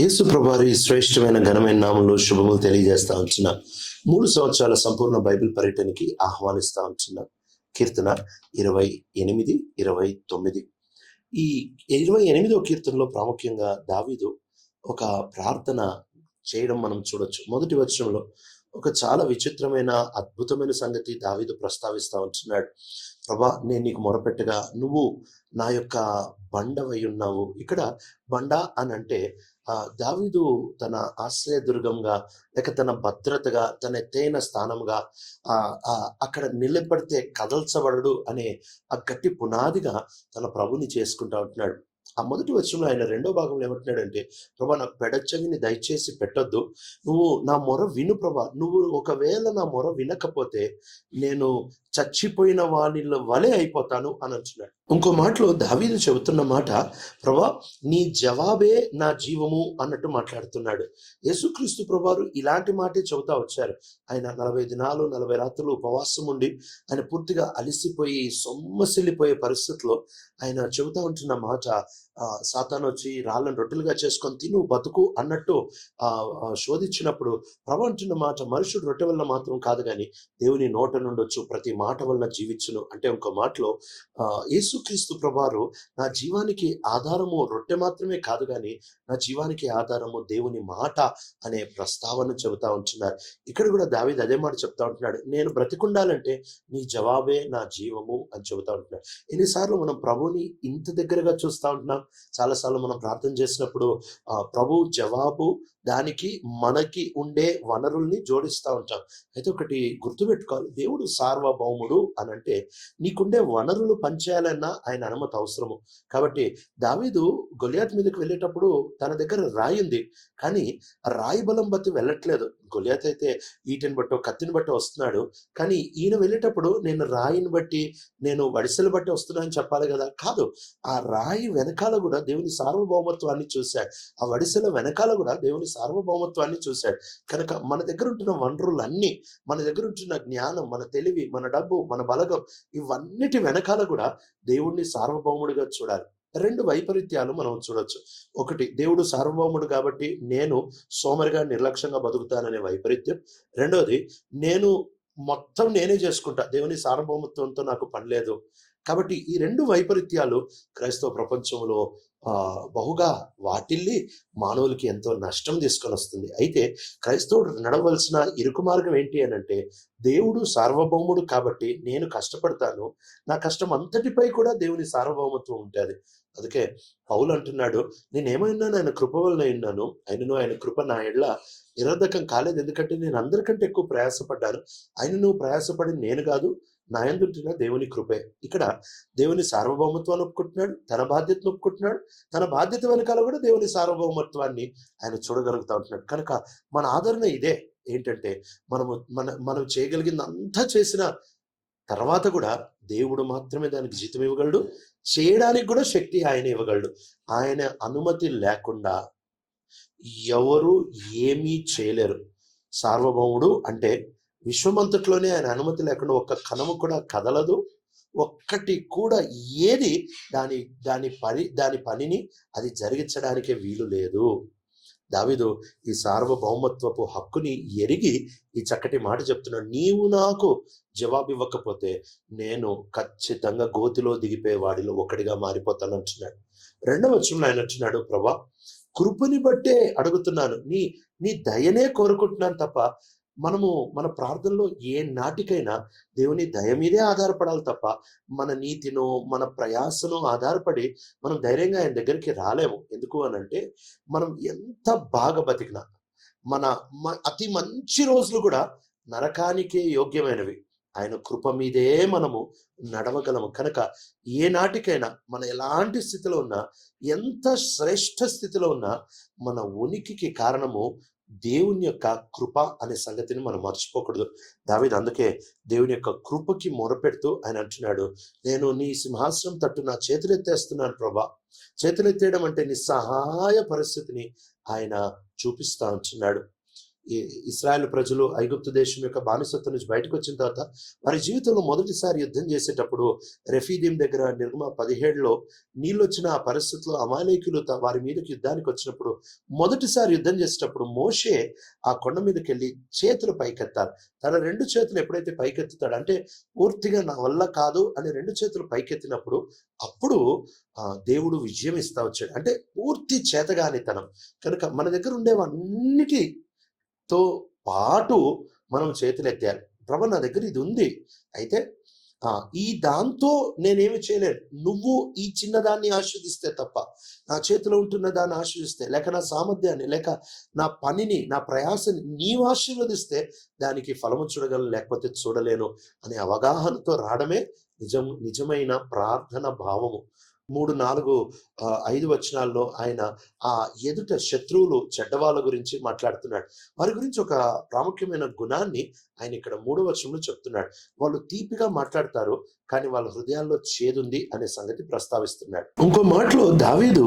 యేసు ప్రభారి శ్రేష్టమైన ఘనమైన నామంలో శుభములు తెలియజేస్తా ఉంటున్నా. మూడు సంవత్సరాల సంపూర్ణ బైబిల్ పర్యటనకి ఆహ్వానిస్తా ఉంటున్నా. కీర్తన ఇరవై ఎనిమిది ఇరవై తొమ్మిది. ఈ ఇరవై ఎనిమిదో కీర్తనలో ప్రాముఖ్యంగా దావీదు ఒక ప్రార్థన చేయడం మనం చూడొచ్చు. మొదటి వచనంలో ఒక చాలా విచిత్రమైన అద్భుతమైన సంగతి దావీదు ప్రస్తావిస్తా ఉంటున్నాడు. ప్రభా నేను నీకు మొరపెట్టగా నువ్వు నా యొక్క బండవై ఉన్నావు. ఇక్కడ బండ అని అంటే దావీదు తన ఆశ్రయదుర్గంగా లేక తన భద్రతగా తన ఎత్తైన స్థానంగా ఆ, అక్కడ నిలబడితే కదల్చబడడు అనే ఆ గట్టి పునాదిగా తన ప్రభుని చేసుకుంటా ఉంటున్నాడు. ఆ మొదటి వచనంలో ఆయన రెండో భాగంలో ఏమంటున్నాడంటే ప్రభా నాకు పెడచ్చవిని దయచేసి పెట్టొద్దు. నువ్వు నా మొర విను ప్రభా. నువ్వు ఒకవేళ నా మొర వినకపోతే నేను చచ్చిపోయిన వానిల వలె అయిపోతాను అని అంటున్నాడు. ఇంకో మాటలో దావీదు చెబుతున్న మాట ప్రభా నీ జవాబే నా జీవము అన్నట్టు మాట్లాడుతున్నాడు. యేసుక్రీస్తు ప్రభారు ఇలాంటి మాటే చెబుతా వచ్చారు. ఆయన నలభై దినాలు నలభై రాత్రులు ఉపవాసం ఉండి ఆయన పూర్తిగా అలిసిపోయి సొమ్మసిల్లిపోయే పరిస్థితిలో ఆయన చెబుతా ఉంటున్న మాట సాతాను వచ్చి రాళ్ళను రొట్టెలుగా చేసుకొని తిను బతుకు అన్నట్టు ఆ, శోధించినప్పుడు ప్రభు అంటున్న మాట మనుషుడు రొట్టె వల్ల మాత్రం కాదు కానీ దేవుని నోట నుండొచ్చు ప్రతి మాట వలన జీవించును. అంటే ఇంకో మాటలో ఆ, యేసుక్రీస్తు ప్రభారు నా జీవానికి ఆధారము రొట్టె మాత్రమే కాదు కానీ నా జీవానికి ఆధారము దేవుని మాట అనే ప్రస్తావన చెబుతా ఉంటున్నారు. ఇక్కడ కూడా దావీద్ అదే మాట చెప్తా ఉంటున్నాడు. నేను బ్రతికుండాలంటే నీ జవాబే నా జీవము అని చెబుతా ఉంటున్నాడు. ఎన్నిసార్లు మనం ప్రభుని ఇంత దగ్గరగా చూస్తూ ఉంటున్నాం? చాలాసార్లు మనం ప్రార్థన చేసినప్పుడు ఆ, ప్రభు జవాబు దానికి మనకి ఉండే వనరుల్ని జోడిస్తూ ఉంటాం. అయితే ఒకటి గుర్తుపెట్టుకోవాలి. దేవుడు సార్వభౌముడు అని అంటే నీకుండే వనరులు పనిచేయాలన్నా ఆయన అనుమతి అవసరము. కాబట్టి దావీదు గొలియాత్ మీదకి వెళ్ళేటప్పుడు తన దగ్గర రాయి ఉంది. కానీ రాయి బలం బట్టి వెళ్ళట్లేదు. గొలియాత్ అయితే ఈటని బట్టో కత్తిని బట్టి వస్తున్నాడు. కానీ ఈయన వెళ్ళేటప్పుడు నేను రాయిని బట్టి నేను వడిసెలు బట్టి వస్తున్నానని చెప్పాలి కదా. కాదు ఆ రాయి వెనకాల కూడా దేవుని సార్వభౌమత్వాన్ని చూశాడు. ఆ వడిసెల వెనకాల కూడా దేవుని సార్వభౌమత్వాన్ని చూశాడు. కనుక మన దగ్గర ఉంటున్న వనరులన్నీ మన దగ్గర ఉంటున్న జ్ఞానం మన తెలివి మన డబ్బు మన బలగం ఇవన్నిటి వెనకాల కూడా దేవుణ్ణి సార్వభౌముడిగా చూడాలి. రెండు వైపరీత్యాలు మనం చూడొచ్చు. ఒకటి దేవుడు సార్వభౌముడు కాబట్టి నేను సోమరిగా నిర్లక్ష్యంగా బతుకుతాననే వైపరీత్యం. రెండోది నేను మొత్తం నేనే చేసుకుంటా. దేవుని సార్వభౌమత్వంతో నాకు పని లేదు. కాబట్టి ఈ రెండు వైపరీత్యాలు క్రైస్తవ ప్రపంచంలో బహుగా వాటిల్లి మానవులకి ఎంతో నష్టం తీసుకొని వస్తుంది. అయితే క్రైస్తవుడు నడవలసిన ఇరుకు మార్గం ఏంటి అని అంటే దేవుడు సార్వభౌముడు కాబట్టి నేను కష్టపడతాను. నా కష్టం అంతటిపై కూడా దేవుని సార్వభౌమత్వం ఉంటుంది. అందుకే పౌలు అంటున్నాడు నేనేమైనా ఆయన కృప వలన ఉన్నాను ఆయనను ఆయన కృప నా ఎడ్ల నిరర్ధకం కాలేదు. ఎందుకంటే నేను అందరికంటే ఎక్కువ ప్రయాసపడ్డాను. ఆయనను ప్రయాసపడి నేను కాదు నా దేవుని కృపే. ఇక్కడ దేవుని సార్వభౌమత్వాన్ని ఒప్పుకుంటున్నాడు తన బాధ్యతను ఒప్పుకుంటున్నాడు తన బాధ్యత వెనకాల కూడా దేవుని సార్వభౌమత్వాన్ని ఆయన చూడగలుగుతా ఉంటున్నాడు. కనుక మన ఆదరణ ఇదే. ఏంటంటే మనము మన మనం చేయగలిగింది అంతా చేసిన తర్వాత కూడా దేవుడు మాత్రమే దానికి జీతం ఇవ్వగలడు చేయడానికి కూడా శక్తి ఆయన ఇవ్వగలడు. ఆయన అనుమతి లేకుండా ఎవరు ఏమీ చేయలేరు. సార్వభౌముడు అంటే విశ్వమంతట్లోనే ఆయన అనుమతి లేకుండా ఒక్క కణము కూడా కదలదు. ఒక్కటి కూడా ఏది దాని దాని పని దాని పనిని అది జరిగించడానికే వీలు లేదు. దావిదు ఈ సార్వభౌమత్వపు హక్కుని ఎరిగి ఈ చక్కటి మాట చెప్తున్నాడు. నీవు నాకు జవాబు ఇవ్వకపోతే నేను ఖచ్చితంగా గోతిలో దిగిపోయే వాడిలో ఒకటిగా మారిపోతాను అంటున్నాడు. రెండవ వచనంలో ఆయన అంటున్నాడు ప్రభా కృపని బట్టే అడుగుతున్నాను. నీ నీ దయనే కోరుకుంటున్నాను తప్ప మనము మన ప్రార్థనలో ఏ నాటికైనా దేవుని దయ మీదే ఆధారపడాలి తప్ప మన నీతినో మన ప్రయాసనో ఆధారపడి మనం ధైర్యంగా ఆయన దగ్గరికి రాలేము. ఎందుకు అని అంటే మనం ఎంత బాగా బతికినా మన అతి మంచి రోజులు కూడా నరకానికే యోగ్యమైనవి. ఆయన కృప మీదే మనము నడవగలము. కనుక ఏ నాటికైనా మన ఎలాంటి స్థితిలో ఉన్నా ఎంత శ్రేష్ఠ స్థితిలో ఉన్నా మన ఉనికికి కారణము దేవుని యొక్క కృప అనే సంగతిని మనం మర్చిపోకూడదు. దావీదు అందుకే దేవుని యొక్క కృపకి మొరపెడుతూ ఆయన అంటున్నాడు నేను నీ సింహాసనం తట్టు నా చేతులెత్తేస్తున్నాను ప్రభా. చేతులెత్తేయడం అంటే నీ సహాయ పరిస్థితిని ఆయన చూపిస్తా ఉంటున్నాడు ఇస్రాయల్ ప్రజలు ఐగుప్తు దేశం యొక్క బానిసత్వం నుంచి బయటకు వచ్చిన తర్వాత వారి జీవితంలో మొదటిసారి యుద్ధం చేసేటప్పుడు రెఫీదీం దగ్గర నిర్మ పదిహేడులో నీళ్ళు వచ్చిన ఆ పరిస్థితుల్లో అమాలేకులు వారి మీదకి యుద్ధానికి వచ్చినప్పుడు మొదటిసారి యుద్ధం చేసేటప్పుడు మోషే ఆ కొండ మీదకి వెళ్ళి చేతులు పైకెత్తారు. తన రెండు చేతులు ఎప్పుడైతే పైకెత్తుతాడు అంటే పూర్తిగా నా వల్ల కాదు అని రెండు చేతులు పైకెత్తినప్పుడు అప్పుడు ఆ, దేవుడు విజయం ఇస్తా వచ్చాడు. అంటే పూర్తి చేతగానితనం. కనుక మన దగ్గర తో పాటు మనం చేతులు ప్రభ నా దగ్గర ఇది ఉంది అయితే ఈ దాంతో నేనేమి చేయలేను. నువ్వు ఈ చిన్నదాన్ని ఆస్వాదిస్తే తప్ప నా చేతిలో ఉంటున్న దాన్ని ఆస్వాదిస్తే లేక నా సామర్థ్యాన్ని లేక నా పనిని నా ప్రయాసని నీవు ఆశీర్వదిస్తే దానికి ఫలము చూడగలను లేకపోతే చూడలేను అనే అవగాహనతో రావడమే నిజం నిజమైన ప్రార్థన భావము. మూడు నాలుగు ఐదు వచనాల్లో ఆయన ఆ ఎదుట శత్రువులు చెడ్డవాళ్ళ గురించి మాట్లాడుతున్నాడు. వారి గురించి ఒక ప్రాముఖ్యమైన గుణాన్ని ఆయన ఇక్కడ మూడో వచనంలో చెప్తున్నాడు. వాళ్ళు తీపిగా మాట్లాడతారు కానీ వాళ్ళ హృదయాల్లో చేదుంది అనే సంగతి ప్రస్తావిస్తున్నాడు. ఇంకో మాటలో దావీదు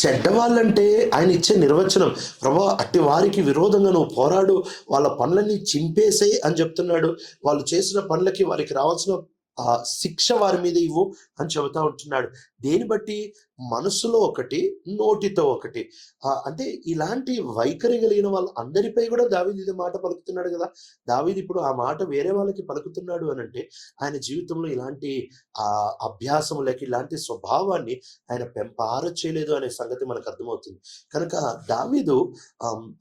చెడ్డవాళ్ళంటే ఆయన ఇచ్చే నిర్వచనం. ప్రభా అట్టి వారికి విరోధంగా నువ్వు పోరాడు వాళ్ళ పనులన్నీ చింపేసేయి అని చెప్తున్నాడు. వాళ్ళు చేసిన పనులకి వారికి రావాల్సిన ఆ శిక్ష వారి మీద ఇవ్వు అని చెబుతా ఉంటున్నాడు. దేని బట్టి? మనసులో ఒకటి నోటితో ఒకటి. అంటే ఇలాంటి వైఖరి కలిగిన వాళ్ళు అందరిపై కూడా దావీది ఇది మాట పలుకుతున్నాడు కదా. దావీది ఇప్పుడు ఆ మాట వేరే వాళ్ళకి పలుకుతున్నాడు అని అంటే ఆయన జీవితంలో ఇలాంటి ఆ అభ్యాసం లేక ఇలాంటి స్వభావాన్ని ఆయన పెంపార చేయలేదు అనే సంగతి మనకు అర్థమవుతుంది. కనుక దావీదు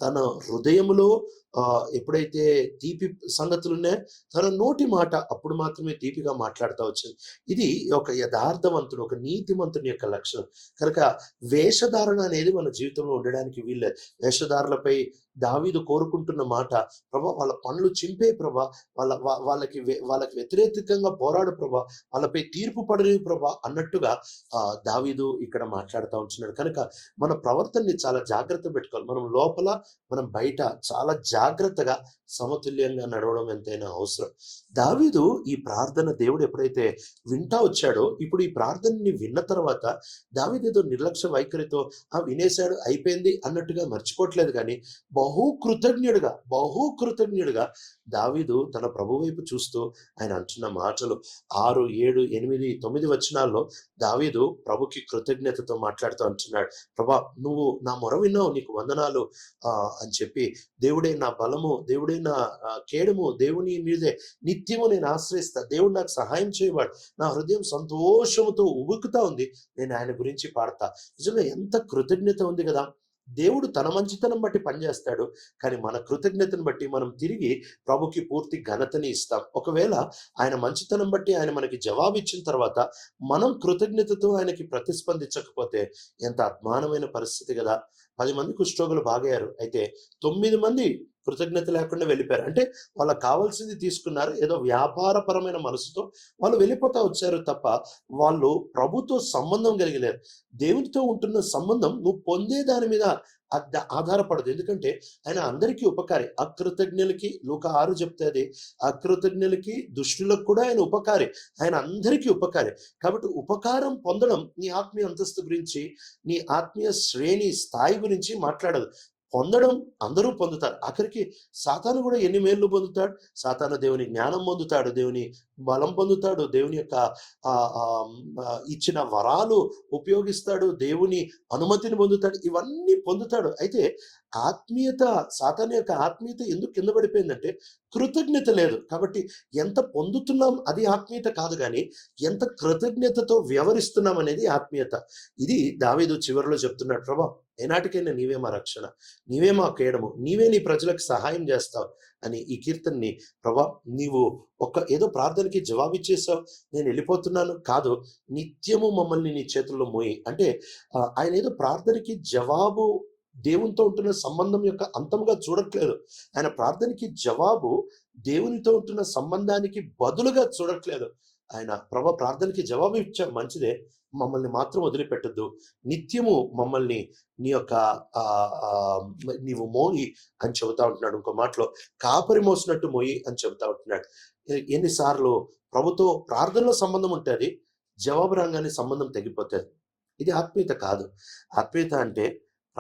తన హృదయములో ఆ, ఎప్పుడైతే తీపి సంగతులు ఉన్నాయో తన నోటి మాట అప్పుడు మాత్రమే తీపిగా మాట్లాడుతూ వచ్చింది. ఇది ఒక యథార్థవంతుడు ఒక నీతిమంతుని యొక్క లక్షణం. కనుక వేషధారణ అనేది మన జీవితంలో ఉండడానికి వీళ్ళ వేషధారులపై దావీదు కోరుకుంటున్న మాట ప్రభా వాళ్ళ పనులు చింపే ప్రభా వాళ్ళ వాళ్ళకి వాళ్ళకి వ్యతిరేకంగా పోరాడు ప్రభా వాళ్ళపై తీర్పు పడని ప్రభా అన్నట్టుగా ఆ దావీదు ఇక్కడ మాట్లాడుతూ ఉంటున్నాడు. కనుక మన ప్రవర్తనని చాలా జాగ్రత్త పెట్టుకోవాలి. మనం లోపల మనం బయట చాలా జాగ్రత్తగా సమతుల్యంగా నడవడం ఎంతైనా అవసరం. దావీదు ఈ ప్రార్థన దేవుడు ఎప్పుడైతే వింటా వచ్చాడో ఇప్పుడు ఈ ప్రార్థనని విన్న తర్వాత దావీదేదో ఏదో నిర్లక్ష్య వైఖరితో ఆ వినేశాడు అయిపోయింది అన్నట్టుగా మర్చిపోవట్లేదు కానీ బహు కృతజ్ఞుడుగా బహు కృతజ్ఞుడుగా దావీదు తన ప్రభు వైపు చూస్తూ ఆయన అంటున్న మాటలు ఆరు ఏడు ఎనిమిది తొమ్మిది వచనాల్లో దావీదు ప్రభుకి కృతజ్ఞతతో మాట్లాడుతూ అంటున్నాడు ప్రభా నువ్వు నా మొర విన్నావు నీకు వందనాలు ఆ, అని చెప్పి దేవుడే నా బలము దేవుడే నా కేడము దేవుని మీదే నిత్యము నేను ఆశ్రయిస్తా దేవుడు నాకు సహాయం చేయవాడు నా హృదయం సంతోషముతో ఉబుకుతా ఉంది నేను ఆయన గురించి పాడతా. నిజంగా ఎంత కృతజ్ఞత ఉంది కదా దేవుడు తన మంచితనం బట్టి పనిచేస్తాడు కానీ మన కృతజ్ఞతను బట్టి మనం తిరిగి ప్రభుకి పూర్తి ఘనతని ఇస్తాం. ఒకవేళ ఆయన మంచితనం బట్టి ఆయన మనకి జవాబు ఇచ్చిన తర్వాత మనం కృతజ్ఞతతో ఆయనకి ప్రతిస్పందించకపోతే ఎంత అద్మానమైన పరిస్థితి కదా. పది మంది కుష్ఠరోగులు బాగయ్యారు. అయితే తొమ్మిది మంది కృతజ్ఞత లేకుండా వెళ్ళిపోయారు. అంటే వాళ్ళకి కావాల్సింది తీసుకున్నారు. ఏదో వ్యాపారపరమైన మనసుతో వాళ్ళు వెళ్ళిపోతా వచ్చారు తప్ప వాళ్ళు ప్రభుతో సంబంధం కలిగలేరు. దేవునితో ఉంటున్న సంబంధం నువ్వు పొందే దాని మీద ఆధారపడదు. ఎందుకంటే ఆయన అందరికీ ఉపకారి. అకృతజ్ఞులకి లోక ఆరు చెప్తుంది. అకృతజ్ఞులకి దుష్టులకు కూడా ఆయన ఉపకారి. ఆయన అందరికీ ఉపకారి. కాబట్టి ఉపకారం పొందడం నీ ఆత్మీయ అంతస్తు గురించి నీ ఆత్మీయ శ్రేణి స్థాయి గురించి మాట్లాడదు. పొందడం అందరూ పొందుతారు. ఆఖరికి సాతాను కూడా ఎన్ని మేళ్ళు పొందుతాడు? సాతాను దేవుని జ్ఞానం పొందుతాడు దేవుని బలం పొందుతాడు దేవుని యొక్క ఆ, ఇచ్చిన వరాలు ఉపయోగిస్తాడు దేవుని అనుమతిని పొందుతాడు ఇవన్నీ పొందుతాడు. అయితే ఆత్మీయత సాతాను యొక్క ఆత్మీయత ఎందుకు కింద పడిపోయిందంటే కృతజ్ఞత లేదు. కాబట్టి ఎంత పొందుతున్నాం అది ఆత్మీయత కాదు కానీ ఎంత కృతజ్ఞతతో వ్యవహరిస్తున్నాం అనేది ఆత్మీయత. ఇది దావేదు చివరిలో చెప్తున్నాడు ప్రభా ఏనాటికైనా నీవే మా రక్షణ నీవే మా కేడము నీవే నీ ప్రజలకు సహాయం చేస్తావు అని ఈ కీర్తనని ప్రభా నీవు ఒక ఏదో ప్రార్థనకి జవాబిచ్చేసావు నేను వెళ్ళిపోతున్నాను కాదు నిత్యము మమ్మల్ని నీ చేతుల్లో మోయి అంటే ఆయన ఏదో ప్రార్థనకి జవాబు దేవునితో ఉంటున్న సంబంధం యొక్క అంతంగా చూడట్లేదు. ఆయన ప్రార్థనకి జవాబు దేవునితో ఉంటున్న సంబంధానికి బదులుగా చూడట్లేదు. ఆయన ప్రభా ప్రార్థనకి జవాబు ఇచ్చాం మంచిదే మమ్మల్ని మాత్రం వదిలిపెట్టద్దు. నిత్యము మమ్మల్ని నీ యొక్క ఆ, నీవు మోయి అని చెబుతా ఉంటున్నాడు ఇంకో మాటలో. కాపరి మోసినట్టు మోయి అని చెబుతా ఉంటున్నాడు. ఎన్నిసార్లు ప్రభుతో ప్రార్థనలో సంబంధం ఉంటుంది జవాబు రంగాన్ని సంబంధం తెగిపోతుంది. ఇది ఆత్మీయత కాదు. ఆత్మీయత అంటే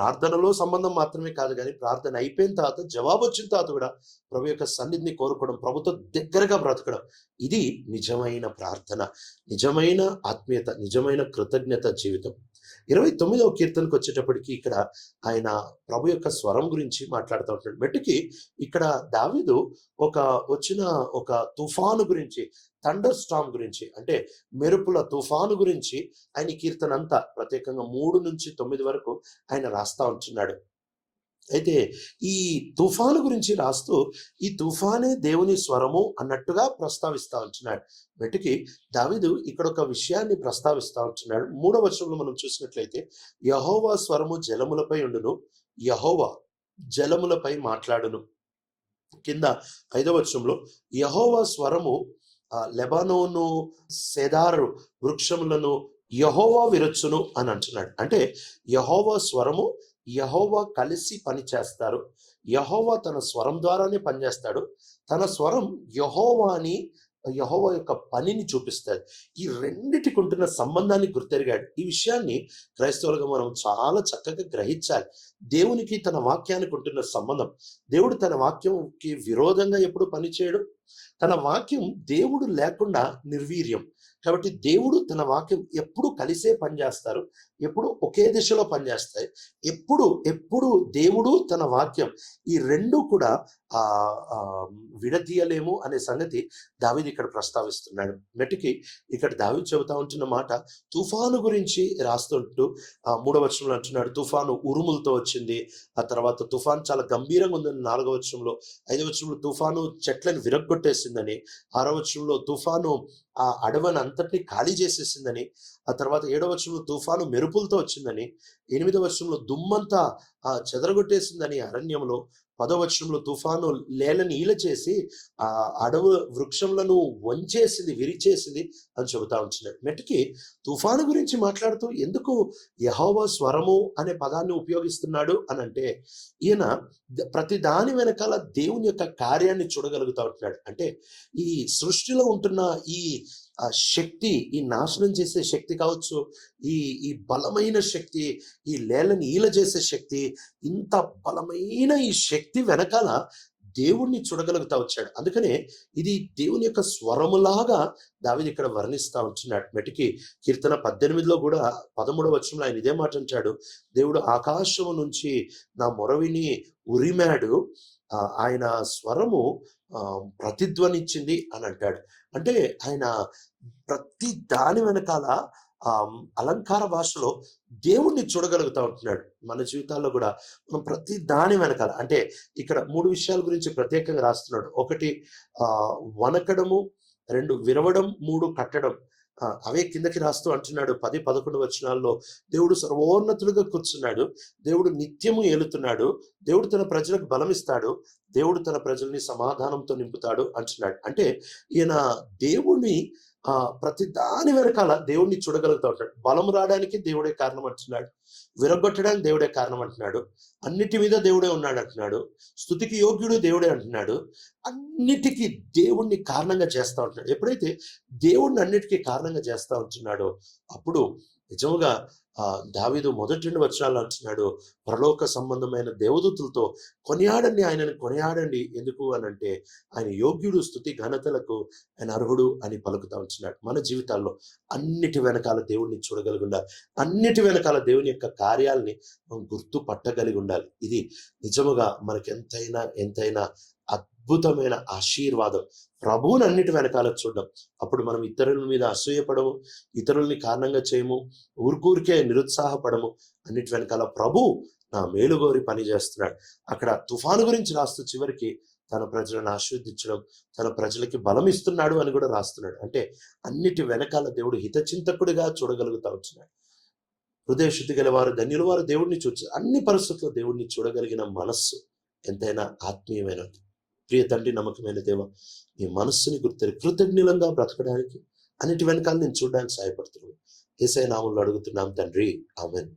ప్రార్థనలో సంబంధం మాత్రమే కాదు కానీ ప్రార్థన అయిపోయిన తర్వాత జవాబు వచ్చిన తర్వాత కూడా ప్రభు యొక్క సన్నిధిని కోరుకోవడం ప్రభుతో దగ్గరగా బ్రతకడం ఇది నిజమైన ప్రార్థన నిజమైన ఆత్మీయత నిజమైన కృతజ్ఞత జీవితం. ఇరవై తొమ్మిదవ కీర్తనకు వచ్చేటప్పటికి ఇక్కడ ఆయన ప్రభు యొక్క స్వరం గురించి మాట్లాడుతూ ఉంటాడు. మెట్టుకి ఇక్కడ దావిదు ఒక వచ్చిన ఒక తుఫాను గురించి థండర్ స్టామ్ గురించి అంటే మెరుపుల తుఫాను గురించి ఆయన కీర్తన అంతా ప్రత్యేకంగా మూడు నుంచి తొమ్మిది వరకు ఆయన రాస్తా ఉంటున్నాడు. అయితే ఈ తుఫాను గురించి రాస్తూ ఈ తుఫానే దేవుని స్వరము అన్నట్టుగా ప్రస్తావిస్తా ఉంటున్నాడు. వెటికి దావిదు ఇక్కడ ఒక విషయాన్ని ప్రస్తావిస్తా ఉంటున్నాడు. మూడవ వచనంలో మనం చూసినట్లయితే యహోవా స్వరము జలములపై ఉండును యహోవా జలములపై మాట్లాడును. కింద ఐదవ వచనంలో యహోవా స్వరము ఆ, లెబానోను సెదారు వృక్షములను యహోవా విరచును అని అంటున్నాడు. అంటే యహోవా స్వరము యహోవా కలిసి పని చేస్తారు. యహోవా తన స్వరం ద్వారానే పనిచేస్తాడు తన స్వరం యహోవాని యహోవ యొక్క పనిని చూపిస్తాడు. ఈ రెండిటికి ఉంటున్న సంబంధాన్ని గుర్తెరిగాడు. ఈ విషయాన్ని క్రైస్తవులుగా మనం చాలా చక్కగా గ్రహించాలి. దేవునికి తన వాక్యానికి ఉంటున్న సంబంధం. దేవుడు తన వాక్యంకి విరోధంగా ఎప్పుడు పనిచేయడు తన వాక్యం దేవుడు లేకుండా నిర్వీర్యం. కాబట్టి దేవుడు తన వాక్యం ఎప్పుడు కలిసే పనిచేస్తారు ఎప్పుడు ఒకే దిశలో పనిచేస్తాయి ఎప్పుడు ఎప్పుడు దేవుడు తన వాక్యం ఈ రెండు కూడా ఆ విడదీయలేము అనే సంగతి దావిది ఇక్కడ ప్రస్తావిస్తున్నాడు. మెటికి ఇక్కడ దావిది చెబుతా ఉంటున్న మాట తుఫాను గురించి రాస్తుంటూ ఆ మూడవ వచనంలో అంటున్నాడు తుఫాను ఉరుములతో వచ్చింది. ఆ తర్వాత తుఫాను చాలా గంభీరంగా ఉందని నాలుగవ వచనంలో ఐదవ వచనంలో తుఫాను చెట్లను విరగ్గొట్టేసిందని ఆరవ వచనంలో తుఫాను ఆ అడవిని అంతటినీ ఖాళీ చేసేసిందని ఆ తర్వాత ఏడవ వర్షంలో తుఫాను మెరుపులతో వచ్చిందని ఎనిమిదవ వర్షంలో దుమ్మంతా ఆ చెదరగొట్టేసిందని అరణ్యంలో పదో వర్షంలో తుఫాను లేలని ఈల చేసి ఆ అడవు వృక్షములను వంచేసింది విరిచేసింది అని చెబుతా ఉంటున్నాడు. మెట్టుకి తుఫాను గురించి మాట్లాడుతూ ఎందుకు యహోవా స్వరము అనే పదాన్ని ఉపయోగిస్తున్నాడు అని అంటే ఈయన ప్రతి దాని వెనకాల దేవుని యొక్క కార్యాన్ని చూడగలుగుతా ఉంటున్నాడు. అంటే ఈ సృష్టిలో ఉంటున్న ఈ ఆ శక్తి ఈ నాశనం చేసే శక్తి కావచ్చు ఈ ఈ బలమైన శక్తి ఈ లేలని ఈల చేసే శక్తి ఇంత బలమైన ఈ శక్తి వెనకాల దేవుణ్ణి చూడగలుగుతా వచ్చాడు. అందుకనే ఇది దేవుని యొక్క స్వరములాగా దావిని ఇక్కడ వర్ణిస్తా ఉంటున్నాడు మెటికి కీర్తన పద్దెనిమిదిలో కూడా పదమూడవ వచ్చంలో ఆయన ఇదే మాట అంటాడు. దేవుడు ఆకాశము నుంచి నా మొరవిని ఉరిమాడు ఆ, ఆయన స్వరము ఆ, ప్రతిధ్వనించింది అని అంటాడు. అంటే ఆయన ప్రతి దాని వెనకాల ఆ అలంకార భాషలో దేవుణ్ణి చూడగలుగుతా ఉంటున్నాడు మన జీవితాల్లో కూడా. మనం ప్రతి దాని వెనకాల అంటే ఇక్కడ మూడు విషయాల గురించి ప్రత్యేకంగా రాస్తున్నాడు. ఒకటి ఆ వనకడము రెండు విరవడం మూడు కట్టడం. అవే కిందకి రాస్తూ అంటున్నాడు. పది పదకొండు వచనాల్లో దేవుడు సర్వోన్నతులుగా కూర్చున్నాడు. దేవుడు నిత్యము ఏలుతున్నాడు. దేవుడు తన ప్రజలకు బలమిస్తాడు. దేవుడు తన ప్రజల్ని సమాధానంతో నింపుతాడు అంటున్నాడు. అంటే ఈయన దేవుణ్ణి ఆ ప్రతి దాని వెనకాల దేవుణ్ణి చూడగలుగుతూ ఉంటాడు బలం రావడానికి దేవుడే కారణం అంటున్నాడు. విరగొట్టడానికి దేవుడే కారణం అంటున్నాడు. అన్నిటి మీద దేవుడే ఉన్నాడు అంటున్నాడు. స్థుతికి యోగ్యుడు దేవుడే అంటున్నాడు. అన్నిటికీ దేవుణ్ణి కారణంగా చేస్తా ఉంటున్నాడు. ఎప్పుడైతే దేవుణ్ణి అన్నిటికీ కారణంగా చేస్తా ఉంటున్నాడో అప్పుడు నిజముగా ఆ దావీదు మొదటి రెండు వచనాలు అంటున్నాడు పరలోక సంబంధమైన దేవదూతులతో కొనియాడండి ఆయనను కొనియాడండి. ఎందుకు అని అంటే ఆయన యోగ్యుడు స్థుతి ఘనతలకు ఆయన అర్హుడు అని పలుకుతా ఉంటున్నాడు. మన జీవితాల్లో అన్నిటి వెనకాల దేవుణ్ణి చూడగలిగి ఉండాలి. అన్నిటి వెనకాల దేవుని యొక్క కార్యాలని మనం గుర్తు పట్టగలిగి ఉండాలి. ఇది నిజముగా మనకి ఎంతైనా ఎంతైనా అద్భుతమైన ఆశీర్వాదం. ప్రభువుని అన్నిటి వెనకాల చూడడం. అప్పుడు మనం ఇతరుల మీద అసూయపడము ఇతరుల్ని కారణంగా చేయము ఊరికూరికే నిరుత్సాహపడము అన్నిటి వెనకాల ప్రభు నా మేలుగోరి పని చేస్తున్నాడు. అక్కడ తుఫాను గురించి రాస్తూ చివరికి తన ప్రజలను ఆశీర్వదించడం తన ప్రజలకి బలం ఇస్తున్నాడు అని కూడా రాస్తున్నాడు. అంటే అన్నిటి వెనకాల దేవుడు హితచింతకుడిగా చూడగలుగుతా వచ్చినాడు. హృదయశుద్ధి గల వారు ధన్యుల వారు దేవుడిని చూచి అన్ని పరిస్థితుల్లో దేవుడిని చూడగలిగిన మనస్సు ఎంతైనా ఆత్మీయమైనది. ప్రియ తండ్రి నమ్మకమైన దేవ నీ మనస్సుని గుర్తెరి కృతజ్ఞులంగా బ్రతకడానికి అన్నిటి వెనకాల నేను చూడడానికి సహాయపడుతున్నాను ఏసై నామంలో అడుగుతున్నాం తండ్రి. ఆమెన్.